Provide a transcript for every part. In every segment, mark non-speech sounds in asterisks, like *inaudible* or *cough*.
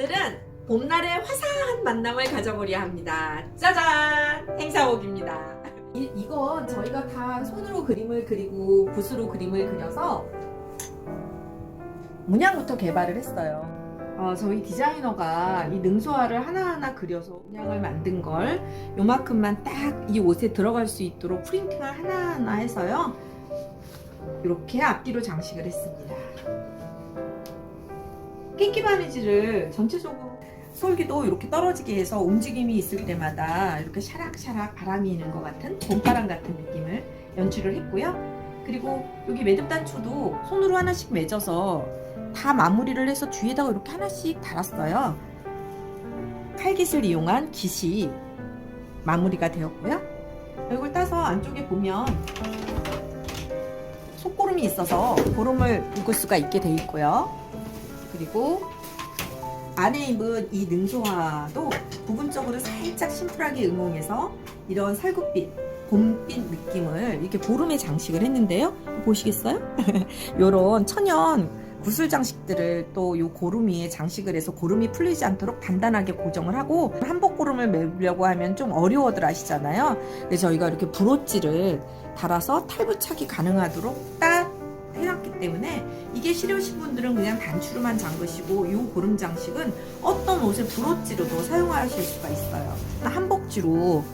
오늘은 봄날의 화사한 만남을 가져보려 합니다. 짜잔! 행사옥입니다. 이, 이건 저희가 다 손으로 그림을 그리고 붓으로 그림을 그려서 문양부터 개발을 했어요. 어, 저희 디자이너가 이 능소화를 하나하나 그려서 문양을 만든 걸 요만큼만 딱 이 옷에 들어갈 수 있도록 프린팅을 하나하나 해서요. 이렇게 앞뒤로 장식을 했습니다. 끼끼 바느질을 전체적으로 솔기도 이렇게 떨어지게 해서 움직임이 있을 때마다 이렇게 샤락샤락 바람이 있는 것 같은 봄바람 같은 느낌을 연출을 했고요. 그리고 여기 매듭 단추도 손으로 하나씩 맺어서 다 마무리를 해서 뒤에다가 이렇게 하나씩 달았어요. 칼깃을 이용한 깃이 마무리가 되었고요. 이걸 따서 안쪽에 보면 속고름이 있어서 고름을 묶을 수가 있게 돼 있고요. 그리고 안에 입은 이 능소화도 부분적으로 살짝 심플하게 응용해서 이런 살구빛, 봄빛 느낌을 이렇게 보름에 장식을 했는데요. 보시겠어요? *laughs* 요런 천연 구슬 장식들을 또요 고름 위에 장식을 해서 고름이 풀리지 않도록 단단하게 고정을 하고 한복 고름을 매려고 하면 좀 어려워들 하시잖아요. 그래서 저희가 이렇게 브로치를 달아서 탈부착이 가능하도록 딱 때문에 이게 싫으신 분들은 그냥 단추로만 잠그시고 이 고름 장식은 어떤 옷을 브로치로도 사용하실 수가 있어요. 한복지로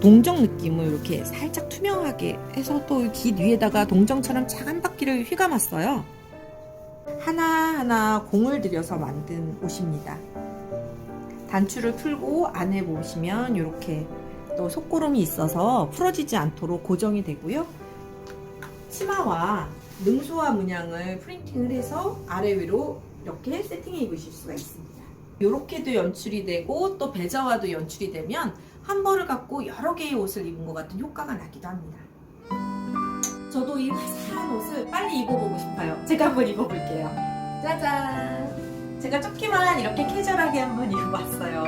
동정 느낌을 이렇게 살짝 투명하게 해서 또 깃 위에다가 동정처럼 작은 바퀴를 휘감았어요. 하나하나 공을 들여서 만든 옷입니다. 단추를 풀고 안에 보시면 이렇게 또 속고름이 있어서 풀어지지 않도록 고정이 되고요. 치마와 능소화 문양을 프린팅을 해서 아래 위로 이렇게 세팅해 입으실 수가 있습니다. 이렇게도 연출이 되고 또 배자와도 연출이 되면 한 벌을 갖고 여러 개의 옷을 입은 것 같은 효과가 나기도 합니다. 저도 이 화사한 옷을 빨리 입어보고 싶어요. 제가 한번 입어볼게요. 짜잔! 제가 조끼만 이렇게 캐주얼하게 한번 *laughs* 입어봤어요.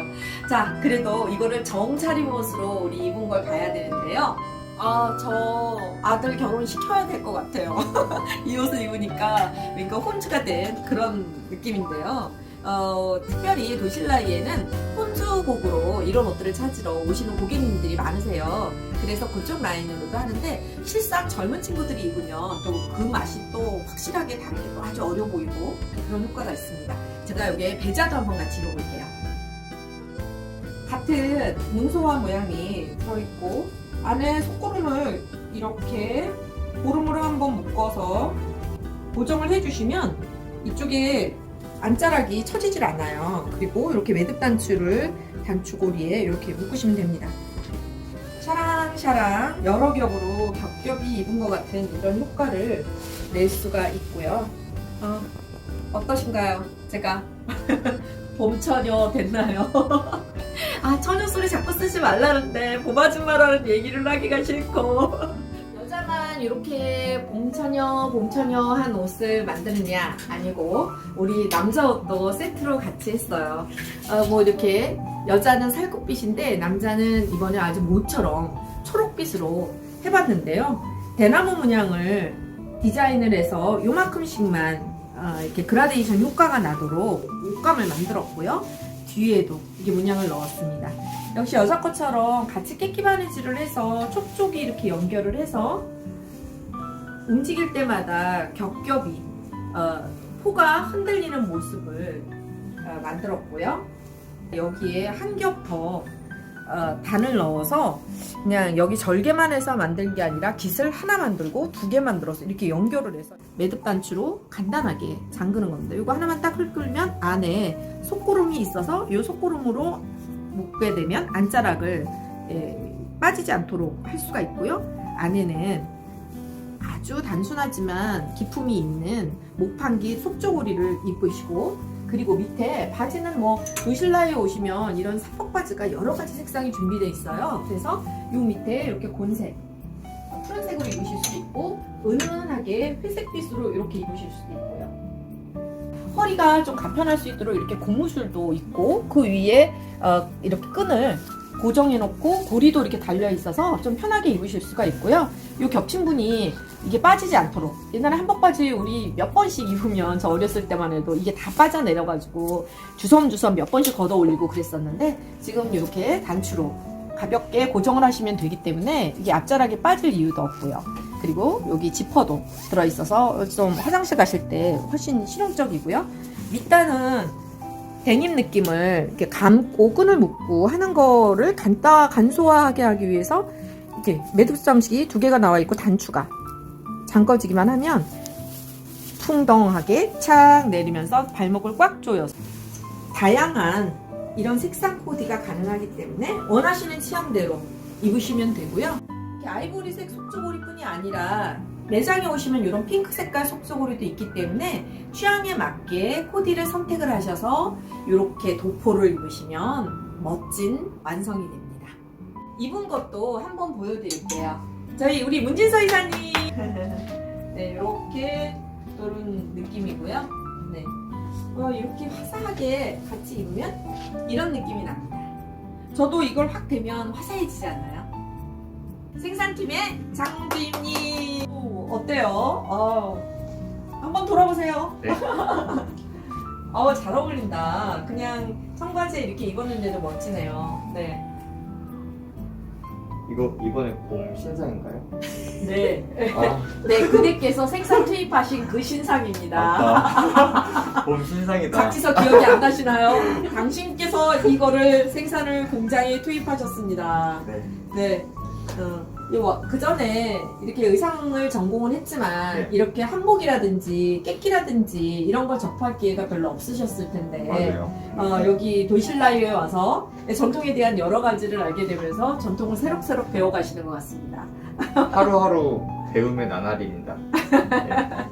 자, 그래도 이거를 정차림 옷으로 우리 입은 걸 봐야 되는데요. 아, 저 아들 결혼 시켜야 될 것 같아요. *laughs* 이 옷을 입으니까 뭔가 혼주가 된 그런 느낌인데요. 어, 특별히 도실라이에는 혼주곡으로 이런 옷들을 찾으러 오시는 고객님들이 많으세요. 그래서 그쪽 라인으로도 하는데 실상 젊은 친구들이 입으면 또 그 맛이 또 확실하게 다르게 또 아주 어려 보이고 그런 효과가 있습니다. 제가 여기에 배자도 한번 같이 입어볼게요. 같은 능소화 모양이 들어있고 안에 속고름을 이렇게 고름으로 한번 묶어서 고정을 해주시면 이쪽에 안자락이 처지질 않아요. 그리고 이렇게 매듭 단추를 단추고리에 이렇게 묶으시면 됩니다. 샤랑샤랑 여러 겹으로 겹겹이 입은 것 같은 이런 효과를 낼 수가 있고요. 어, 어떠신가요? 제가 *laughs* 봄처녀 됐나요? *laughs* 아 처녀 소리 자꾸 쓰지 말라는데 봄 아줌마라는 얘기를 하기가 싫고. 여자만 이렇게 봄처녀 봄처녀 한 옷을 만드느냐 아니고 우리 남자 옷도 세트로 같이 했어요. 어, 뭐 이렇게 여자는 살구빛인데 남자는 이번에 아주 모처럼 초록빛으로 해봤는데요. 대나무 문양을 디자인을 해서 요만큼씩만 어, 이렇게 그라데이션 효과가 나도록 옷감을 만들었고요 뒤에도 이게 문양을 넣었습니다. 역시 여자 것처럼 같이 깨끼 바느질을 해서 촉촉이 이렇게 연결을 해서 움직일 때마다 겹겹이 어, 포가 흔들리는 모습을 어, 만들었고요. 여기에 한 겹 더 어, 단을 넣어서 그냥 여기 절개만 해서 만든 게 아니라 깃을 하나 만들고 두 개 만들어서 이렇게 연결을 해서 매듭 단추로 간단하게 잠그는 겁니다. 이거 하나만 딱 긁으면 안에 속고름이 있어서 이 속고름으로 묶게 되면 안자락을 예, 빠지지 않도록 할 수가 있고요. 안에는 아주 단순하지만 기품이 있는 목판기 속조고리를 입으시고 그리고 밑에 바지는 뭐 도실라에 오시면 이런 사복 바지가 여러 가지 색상이 준비되어 있어요. 그래서 이 밑에 이렇게 곤색 푸른색으로 입으실 수 있고 은은하게 회색빛으로 이렇게 입으실 수도 있고요. 허리가 좀 간편할 수 있도록 이렇게 고무줄도 있고 그 위에 어, 이렇게 끈을 고정해 놓고 고리도 이렇게 달려 있어서 좀 편하게 입으실 수가 있고요. 이 겹친 분이 이게 빠지지 않도록 옛날에 한복 바지 우리 몇 번씩 입으면 저 어렸을 때만 해도 이게 다 빠져내려가지고 주섬주섬 몇 번씩 걷어 올리고 그랬었는데 지금 이렇게 단추로 가볍게 고정을 하시면 되기 때문에 이게 앞자락에 빠질 이유도 없고요. 그리고 여기 지퍼도 들어있어서 좀 화장실 가실 때 훨씬 실용적이고요. 밑단은 데님 느낌을 이렇게 감고 끈을 묶고 하는 거를 간단 간소화하게 하기 위해서 이렇게 매듭 장식이 두 개가 나와 있고 단추가 잠궈지기만 하면 풍덩하게 착 내리면서 발목을 꽉 조여서 다양한 이런 색상 코디가 가능하기 때문에 원하시는 취향대로 입으시면 되고요. 이렇게 아이보리색 속조고리뿐이 아니라 매장에 오시면 이런 핑크 색깔 속조고리도 있기 때문에 취향에 맞게 코디를 선택을 하셔서 이렇게 도포를 입으시면 멋진 완성이 됩니다. 입은 것도 한번 보여드릴게요. 저희 우리 문진서 이사님 *laughs* 네 이렇게 이런 느낌이고요. 네 어, 이렇게 화사하게 같이 입으면 이런 느낌이 납니다. 저도 이걸 확 대면 화사해지지 않나요? 생산팀의 장주임님 오, 어때요? 어, 한번 돌아보세요. 네. *laughs* 어, 잘 어울린다. 그냥 청바지에 이렇게 입었는데도 멋지네요. 네. 이거 이번에 봄 신상인가요? 네. 아 *laughs* 네, 그대께서 생산 투입하신 그 신상입니다. 맞다. *laughs* 봄 신상이다. 박지서 기억이 안 나시나요? 당신께서 이거를 생산을 공장에 투입하셨습니다. 네. 네. 어, 그 전에 이렇게 의상을 전공을 했지만 네. 이렇게 한복이라든지 깨끼라든지 이런 걸 접할 기회가 별로 없으셨을 텐데 맞아요. 어, 여기 도실라이에 와서 전통에 대한 여러 가지를 알게 되면서 전통을 새록새록 배워가시는 것 같습니다. *laughs* 하루하루 배움의 나날입니다. 네.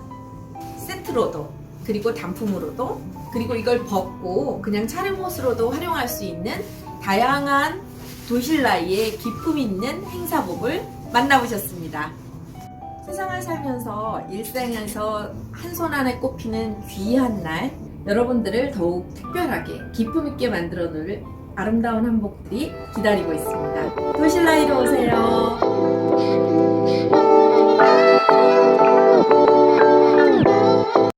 세트로도 그리고 단품으로도 그리고 이걸 벗고 그냥 차림옷으로도 활용할 수 있는 다양한 도실라이의 기품 있는 행사복을 만나보셨습니다. 세상을 살면서 일생에서 한 손 안에 꼽히는 귀한 날 여러분들을 더욱 특별하게 기품 있게 만들어 놓을 아름다운 한복들이 기다리고 있습니다. 도실라이로 오세요.